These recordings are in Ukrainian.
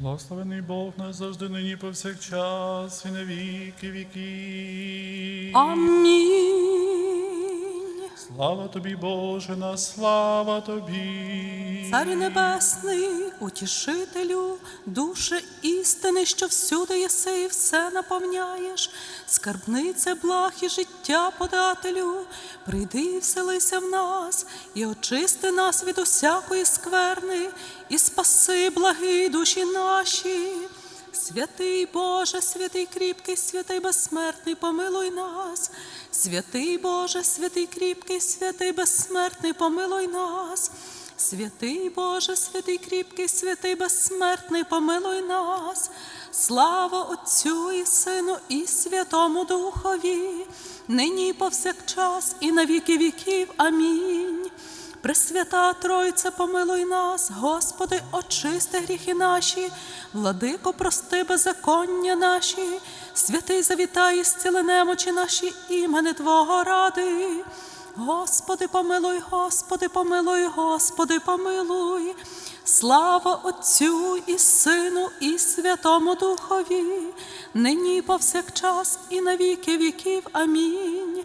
Благословений Бог нас завжди нині повсякчас і на віки віки. Амінь. Слава тобі, Боже, на слава тобі. Царю Небесний, утішителю, душе істини, що всюди єси і все наповняєш, скарбнице благ і життя подателю, прийди і вселися в нас, і очисти нас від усякої скверни, і спаси благі душі наші. Святий Боже, святий кріпкий, святий безсмертний, помилуй нас. Святий Боже, святий кріпкий, святий безсмертний, помилуй нас. Святий Боже, святий кріпкий, святий безсмертний, помилуй нас. Слава Отцю і Сину, і Святому Духові, нині і повсякчас, і на віки віків. Амінь. Пресвята Тройця, помилуй нас, Господи, очисти гріхи наші, владико, прости беззаконня наші, святий завітай, і зціли немочі наші імени Твого ради. Господи, помилуй, Господи, помилуй, Господи, помилуй. Слава Отцю і Сину, і Святому Духові, нині повсякчас, і на віки віків. Амінь.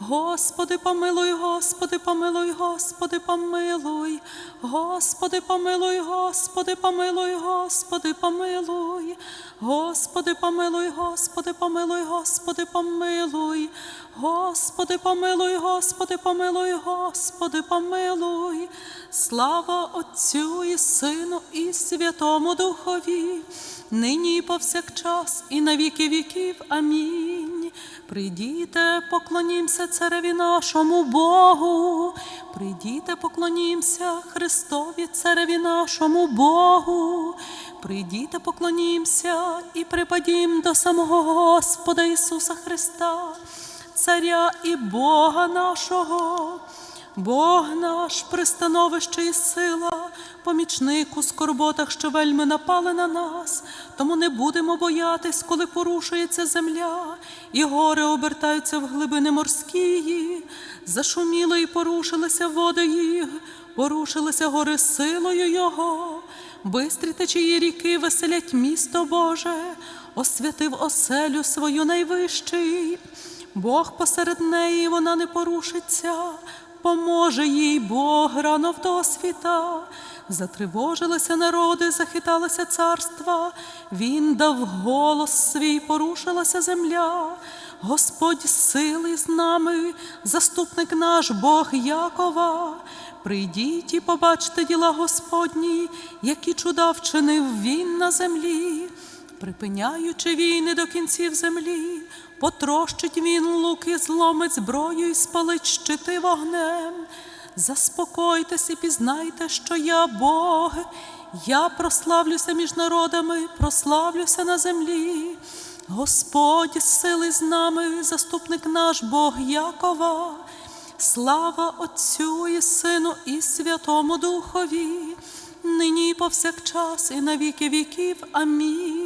Господи, помилуй, Господи, помилуй, Господи, помилуй, Господи, помилуй, Господи, помилуй, Господи, помилуй, Господи, помилуй, Господи, помилуй, Господи, помилуй, Господи, помилуй, Господи, помилуй, Господи, помилуй. Слава Отцю і Сину, і Святому Духові, нині і повсякчас, і на віки віків. Амінь. Прийдіте, поклонімся цареві нашому Богу. Прийдіте, поклонімся Христові, цареві нашому Богу. Прийдіте, поклонімся і припадім до самого Господа Ісуса Христа, Царя і Бога нашого. Бог наш, пристановище і сила, помічник у скорботах, що вельми напали на нас, тому не будемо боятись, коли порушується земля, і гори обертаються в глибини морські. Зашуміли і порушилися води їх, порушилися гори силою Його. Бистрі течії ріки веселять місто Боже, освятив оселю свою найвищий. Бог посеред неї вона не порушиться, поможе їй Бог рано в досвіта. Затривожилися народи, захиталися царства, Він дав голос свій, порушилася земля. Господь сили з нами, заступник наш Бог Якова. Прийдіть і побачте діла Господні, які чуда вчинив Він на землі припиняючи війни до кінців землі, потрощить він луки, зломить зброю і спалить щити вогнем. Заспокойтесь і пізнайте, що я Бог, я прославлюся між народами, прославлюся на землі. Господь сили з нами, заступник наш Бог Якова. Слава Отцю і Сину, і Святому Духові, нині і повсякчас, і на віки віків. Амінь.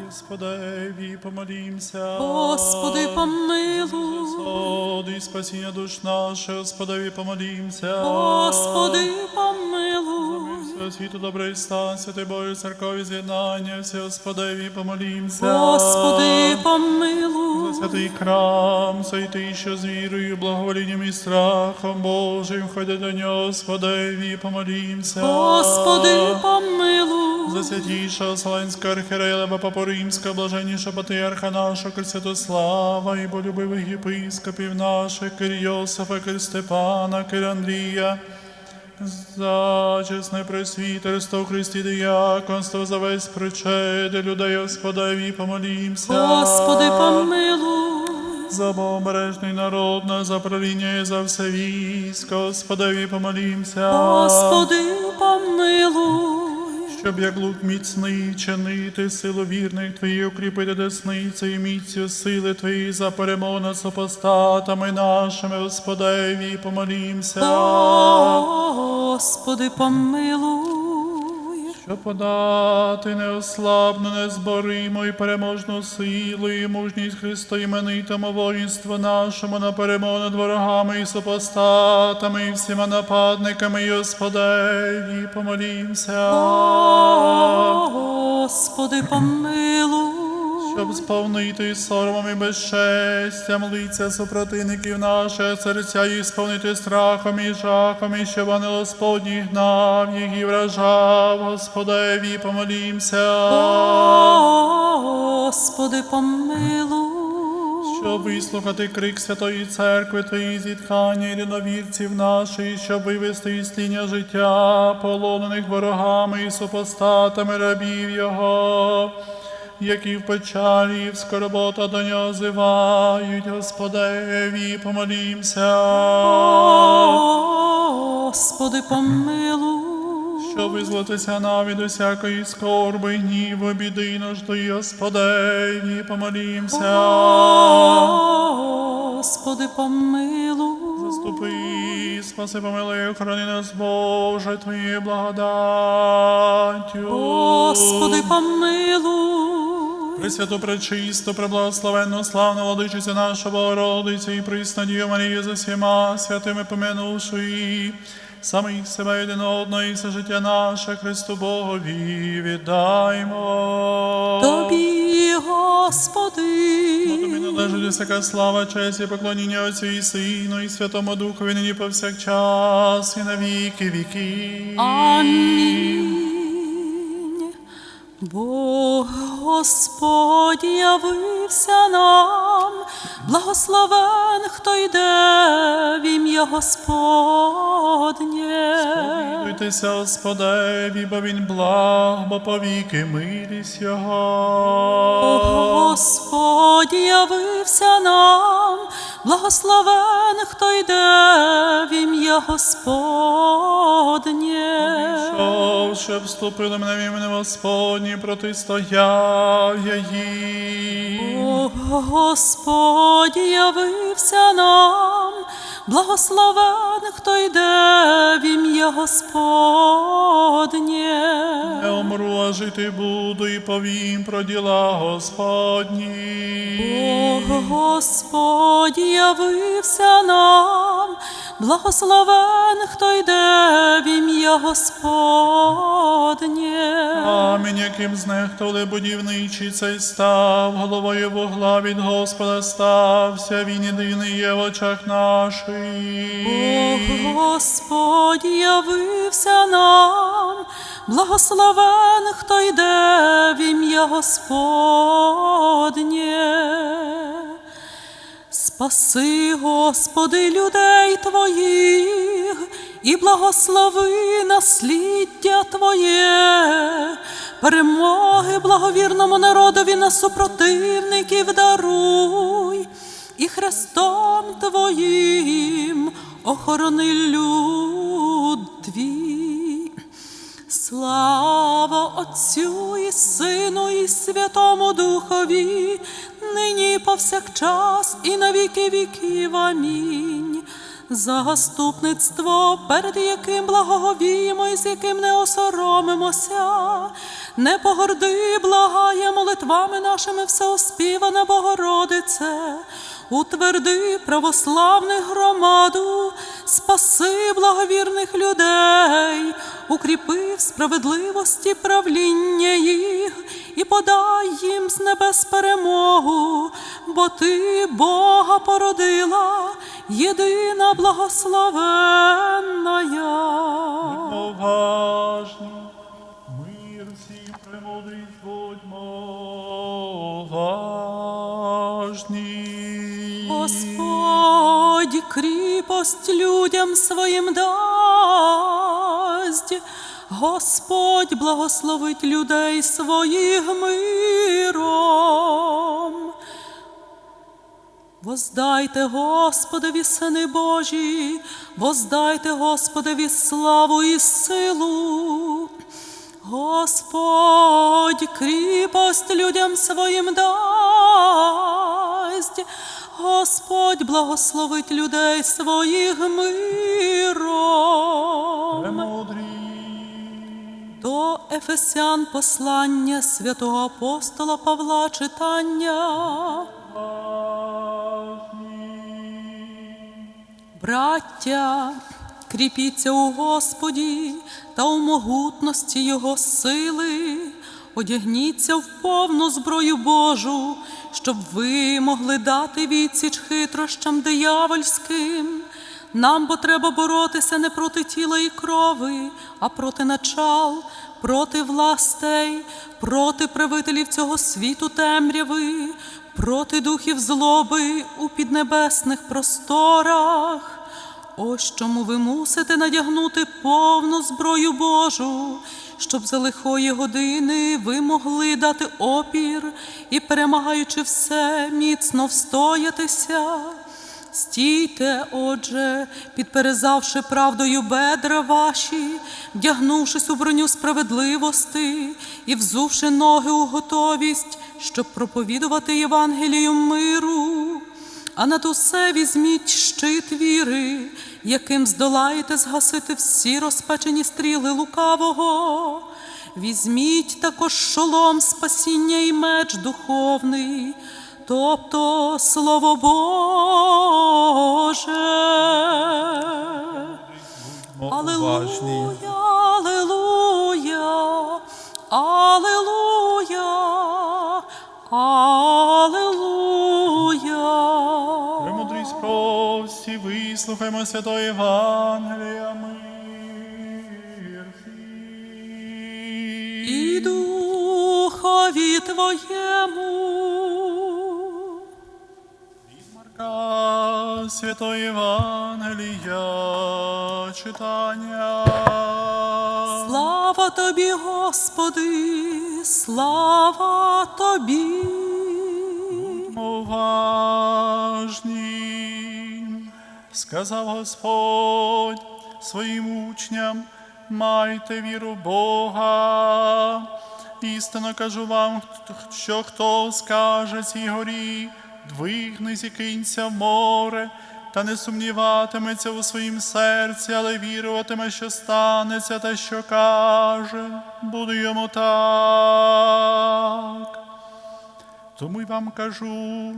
Господеві, помолімся. Господи, помилуй. Господи, спасіння душ наших, Господеві, помолімся. Господи, помилуй. Всього світу добрий стан, святий Божий церкові з'єднання, всі Господеві, помолімся. Господи, помилуй. Святий храм, святий, що з вірою, благоволінням і страхом Божим, ходять до нього, Господеві, помолімся. Господи, помилуй. За святійшого Вселенського архірея Лева Папу Римського, блаженнішого патріарха нашого Святослава і болюбивих єпископів наших, Кир Йосифа, Кир Степана, Кир Андрія, за чесне пресвітерство Христі діяконство, за весь причеди людей Господеві, помолімся. Господи, помилуй. За богобережний народ, на за правління і за все військо, Господеві помолімся. Господи, помилуй. Щоб як лук міцний чинити силу вірних Твої, укріпити десниці і міцю сили Твої за перемогу супостатами нашими, Господеві, помолімся. Господи, помилуй. Щоб подати неослабну, незборимо і переможну силу і мужність Христа іменитому воїнству нашому на перемогу над ворогами і супостатами, і всіма нападниками, і Господеві, помолімся. Господи, помилуй. Щоб сповнити соромом і безчестям лиця супротивників наших серця і сповнити страхом і жахом, і щоб ангел Господній гнав їх і вражав, Господеві, помолімся. Господи, помилуй. Щоб вислухати крик Святої Церкви Твої зітхання і єдиновірців наших, щоб вивести із тіння життя, полонених ворогами і супостатами рабів Його, які в печалі, і в скорбота до нього зивають, Господеві, помолімся. Господи, помилуй. Щоб визватися нам від усякої скорби, гніву, біди, нужди, Господеві, помолімся. Господи, помилуй. Заступи, спаси, помилуй, охорони нас, Боже, Твоєю благодаттю. Господи, помилуй. Пресвяту, пречисту, преблагословенну, славну владичицю нашу Богородицю і приснадію Марію за всіма святими помянувши її, самих себе один одного і все життя наше Христу Богові віддаймо. Тобі, Господи. Бо Тобі належить всяка слава, честь і поклоніння Отцю і Сину, і Святому Духові нині повсякчас, і на віки віків. Амінь. Бог Господь явився нам, благословен, хто йде в ім'я Господнє. Радуйтеся, Господеві, бо він благ, бо повіки милість Його. Господь явився нам, благословен, хто йде в ім'я Господнє. Що, щоб вступили мене в імені Господні, протистояв я їм. О, Господь явився нам, благословен, хто йде в ім'я Господнє. Не умру, а жити буду і повім про діла Господні. О, Господь явився нам, благословен, хто йде в ім'я Господнє. Амінь, яким знехтували будівничий цей став, головою вугла від Господа стався, він єдиний є в очах наших. О, Господь явився нам, благословен, хто йде в ім'я Господнє. Спаси, Господи, людей Твоїх і благослови насліддя Твоє, перемоги благовірному народові на супротивників даруй, і хрестом Твоїм охорони люд Твій. Слава Отцю і Сину, і Святому Духові, нині повсякчас, і на віки віків. Амінь. Заступництво, перед яким благоговіємо і з яким не осоромимося. Не погорди, благає молитвами нашими всеоспівана Богородице. Утверди православних громаду, спаси благовірних людей, укріпи в справедливості правління їх і подай їм з небес перемогу, бо ти Бога породила, єдина благословенна. Поважно, мир всім Премудрість. Господь кріпость людям своїм дасть, Господь благословить людей своїх миром. Воздайте Господові, сини Божі, воздайте Господові славу і силу. Господь кріпость людям своїм дасть, Господь благословить людей своїх миром. До Ефесян послання святого апостола Павла читання. Браття, кріпіться у Господі та у могутності Його сили, одягніться в повну зброю Божу, щоб ви могли дати відсіч хитрощам диявольським. Нам бо треба боротися не проти тіла і крови, а проти начал, проти властей, проти правителів цього світу темряви, проти духів злоби у піднебесних просторах. Ось чому ви мусите надягнути повну зброю Божу, щоб за лихої години ви могли дати опір і, перемагаючи все, міцно встоятися. Стійте, отже, підперезавши правдою бедра ваші, вдягнувшись у броню справедливости і взувши ноги у готовість, щоб проповідувати Євангелію миру. А над усе візьміть щит віри, яким здолаєте згасити всі розпечені стріли лукавого. Візьміть також шолом спасіння і меч духовний, тобто Слово Боже. Аллилуйя, вислухаймо святого Євангелія. І духові Твоєму. Марка Святого Євангелія читання. Слава Тобі, Господи, слава Тобі. Уважні, сказав Господь своїм учням, майте віру Бога. Істинно кажу вам, що хто скаже цій горі, двигнись і кинься в море, та не сумніватиметься у своїм серці, але віруватиме, що станеться те, що каже, буде йому так. Тому й вам кажу,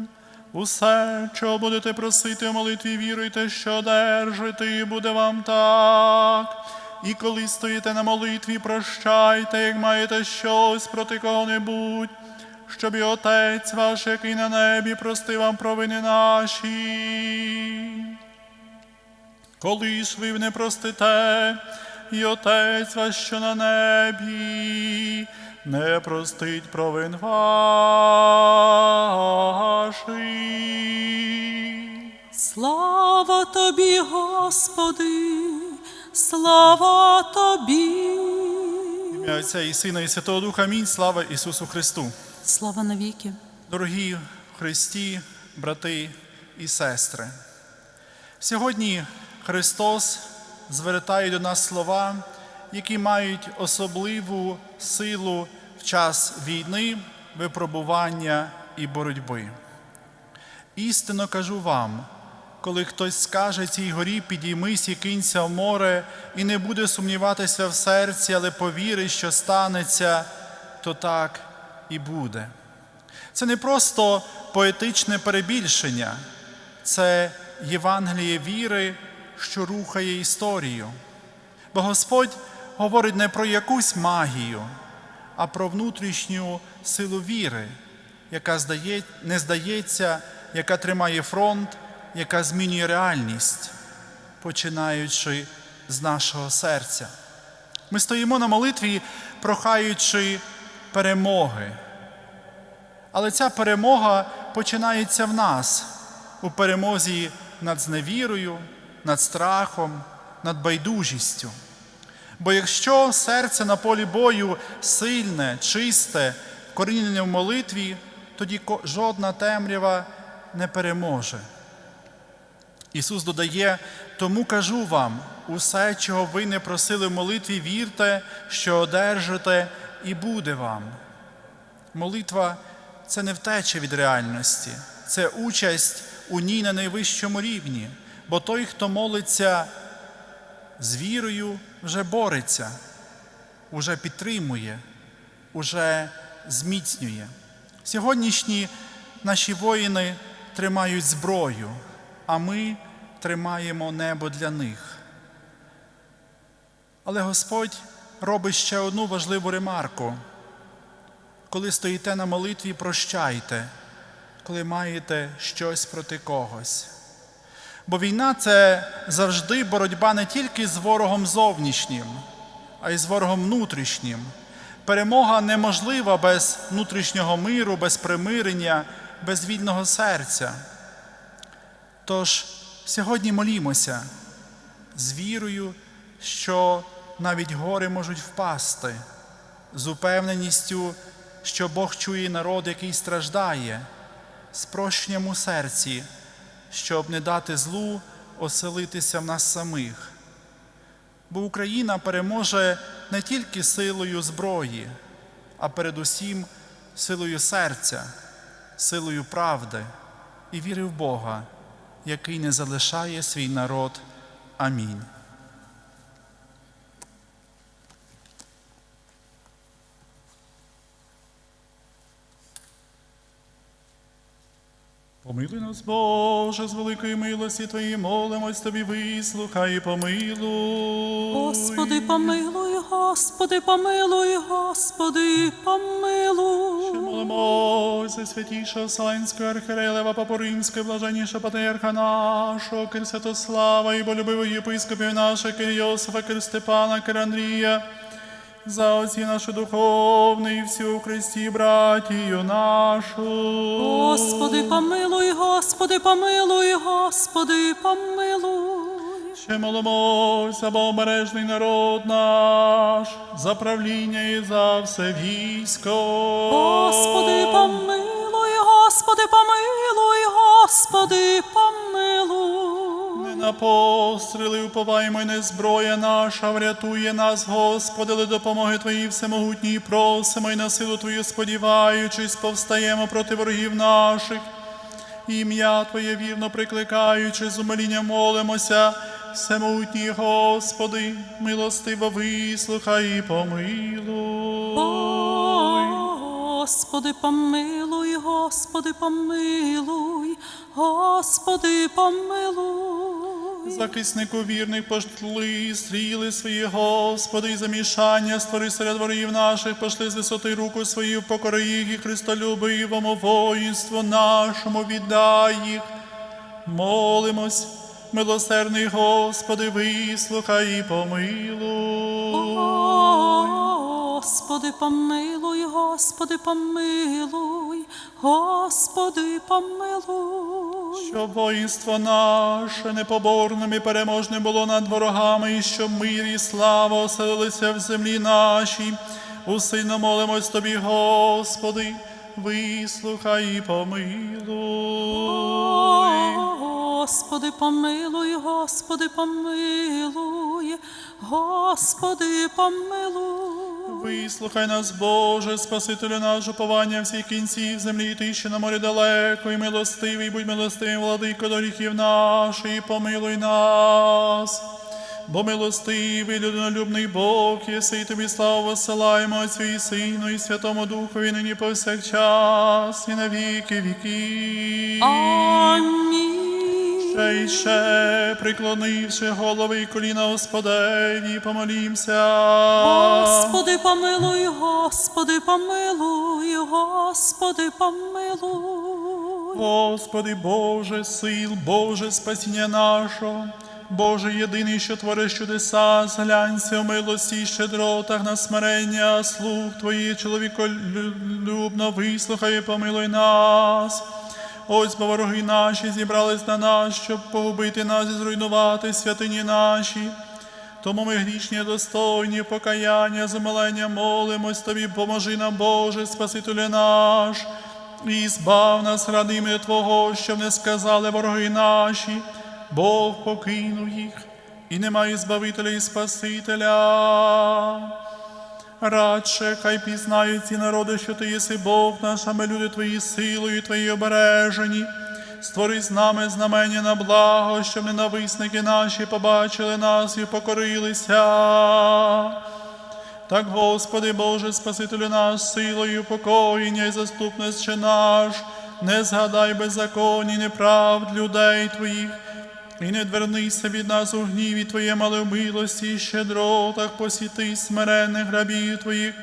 усе, чого будете просити в молитві, віруйте, що держите, і буде вам так. І коли стоїте на молитві, прощайте, як маєте щось проти кого-небудь, щоб і Отець ваш, який на небі, простив вам провини наші. Коли ж ви не простите, і Отець ваш, що на небі, не простить провин ваших. Слава Тобі, Господи, слава Тобі. Ім'я Отця і Сина, і Святого Духа. Амінь. Слава Ісусу Христу. Слава навіки. Дорогі Христі, брати і сестри. Сьогодні Христос звертає до нас слова, які мають особливу силу в час війни, випробування і боротьби. Істинно кажу вам, коли хтось скаже цій горі, підіймись і кинься в море, і не буде сумніватися в серці, але повірить, що станеться, то так і буде. Це не просто поетичне перебільшення, це Євангеліє віри, що рухає історію. Бо Господь говорить не про якусь магію, а про внутрішню силу віри, яка здає, не здається, яка тримає фронт, яка змінює реальність, починаючи з нашого серця. Ми стоїмо на молитві, прохаючи перемоги. Але ця перемога починається в нас у перемозі над зневірою, над страхом, над байдужістю. Бо якщо серце на полі бою сильне, чисте, корінне в молитві, тоді жодна темрява не переможе. Ісус додає, тому кажу вам, усе, чого ви не просили в молитві, вірте, що одержите, і буде вам. Молитва це не втеча від реальності, це участь у ній на найвищому рівні, бо той, хто молиться з вірою, вже бореться, уже підтримує, уже зміцнює. Сьогоднішні наші воїни тримають зброю, а ми тримаємо небо для них. Але Господь робить ще одну важливу ремарку. Коли стоїте на молитві, прощайте, коли маєте щось проти когось. Бо війна це завжди боротьба не тільки з ворогом зовнішнім, а й з ворогом внутрішнім. Перемога неможлива без внутрішнього миру, без примирення, без вільного серця. Тож сьогодні молімося з вірою, що навіть гори можуть впасти, з упевненістю, що Бог чує народ, який страждає, з прощенням у серці, щоб не дати злу оселитися в нас самих. Бо Україна переможе не тільки силою зброї, а передусім силою серця, силою правди і віри в Бога, який не залишає свій народ. Амінь. Помилуй нас, Боже, з великої милості Твоєї молимось Тобі, вислухай і помилуй. Господи, помилуй, Господи, помилуй, Господи, помилуй. Молимося, святішого Вселенського архієрея Лева Папу Римського, блаженнішого патріарха нашого, Кир Святослава і болюбивого єпископів наших, Кир Йосифа, Кир Степана, Кир Андрія, за отці нашу духовну і всю Христі братію нашу. Господи, помилуй, Господи, помилуй, Господи, помилуй. Ще молимося, бо обережний народ наш, за правління і за все військо. Господи, помилуй, Господи, помилуй, Господи, помилуй. На постріли уповаємо, й не зброя наша, врятує нас, Господи, але допомоги Твої всемогутній просимо, і на силу Твою сподіваючись, повстаємо проти ворогів наших. Ім'я Твоє вірно прикликаючи, з умилінням молимося, всемогутній Господи, милостиво вислухай і помилуй. Господи, помилуй, Господи, помилуй, Господи, помилуй. Захиснику вірних пошли стріли свої, Господи, і замішання створи серед ворогів наших, пошли з висоти руку свою, покори їх і Христолюбивому воїнству нашому віддай їх. Молимось, милосердний Господи, вислухай і помилуй. Господи, помилуй, Господи, помилуй, Господи, помилуй. Щоб воїнство наше непоборним і переможним було над ворогами, і щоб мир і слава оселилися в землі нашій. Усильно молимось Тобі, Господи, вислухай і помилуй. Господи, помилуй, Господи, помилуй, Господи, помилуй. Вислухай нас, Боже, Спасителю наш, уповання всіх кінців землі, ти, що на морі далеко, і милостивий, будь милостивий, владико до гріхів наших, і помилуй нас. Бо милостивий, людинолюбний Бог, єси, тобі славу посилаємо Отцю і Сину, і Святому Духові, нині повсякчас, і на віки віків. Амінь. Ще й ще, приклонивши голови і коліна Господеві, помолімся. Господи, помилуй, Господи, помилуй, Господи, помилуй. Господи Боже, сил, Боже спасіння нашого, Боже єдиний, що твориш чудеса, зглянься в милості й щедротах на смирення, слуг Твої, чоловіколюбно вислухай і помилуй нас. Ось бо вороги наші зібрались на нас, щоб погубити нас і зруйнувати святині наші. Тому ми грішні, достойні покаяння, замилення молимось тобі, поможи нам, Боже, Спасителю наш, і збав нас ради Твого, щоб не сказали вороги наші, Бог покинув їх, і немає збавителя і Спасителя. Радше, хай пізнають ці народи, що ти єси Бог наш, а ми люди твої силою, твої обережені. Створи з нами знамення на благо, щоб ненависники наші побачили нас і покорилися. Так, Господи Боже, Спасителю наш, силою покоєння і заступництве наш, не згадай беззаконні, неправд людей Твоїх, і не двернися від нас у гніві Твоєму, але в милості і щедротах посіти смиренних рабів Твоїх,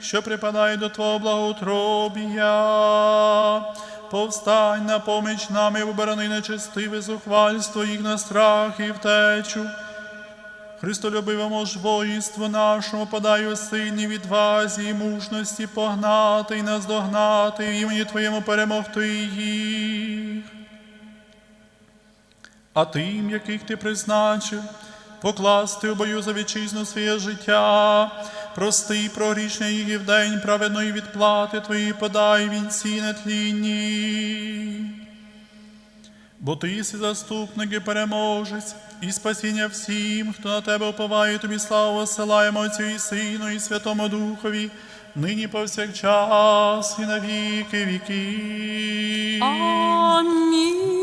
що припадає до Твого благоутробія. Повстань на поміч нам і оборони нечестиве зухвальство їх на страх і втечу. Христолюбивому ж воїнству нашому подаю сильні відвазі і мужності погнати і наздогнати, і імені Твоєму перемогти їх. А тим, яких ти призначив, покласти у бою за вітчизну своє життя, прости прогрішня їх і в день праведної відплати Твої подай вінці нетлінні. Бо ти єси заступник і переможець, і спасіння всім, хто на тебе уповає, тобі славу осилаємо Отцю і Сину, і Святому Духові, нині повсякчас, і на віки віки. Амінь.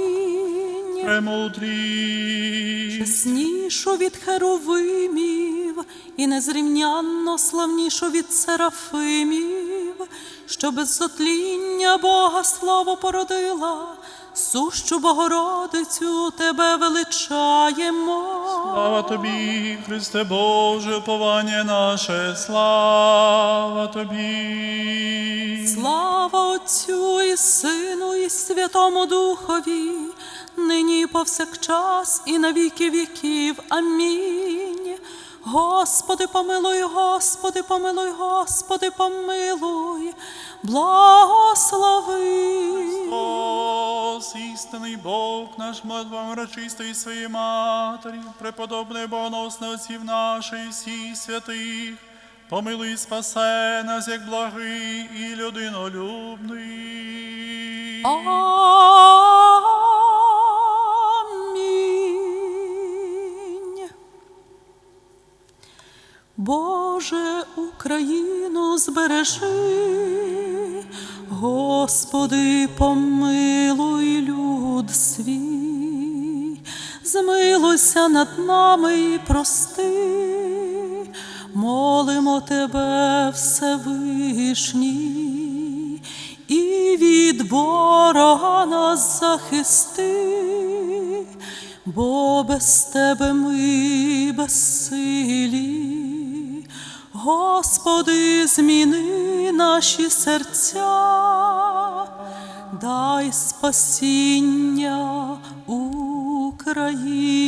Премудрі. Чеснішу від херовимів і незрівнянно славнішу від серафимів, що без зотління Бога славу породила, сущу Богородицю тебе величаємо. Слава тобі, Христе Боже, уповання наше, слава тобі. Слава Отцю і Сину, і Святому Духові, нині і повсякчас, і на віки віків. Амінь. Господи, помилуй, Господи, помилуй, Господи, помилуй, благослови. Христос, істинний Бог наш, молитвам речистої своєї Матері, преподобний богоносне отців наших, всіх святих, помилуй спасе нас, як благий і людинолюбний. Амінь. Боже, Україну збережи, Господи, помилуй люд свій, змилуйся над нами і прости, молимо Тебе, Всевишній, і від ворога нас захисти, бо без тебе ми безсилі. Господи, зміни наші серця, дай спасіння Україні.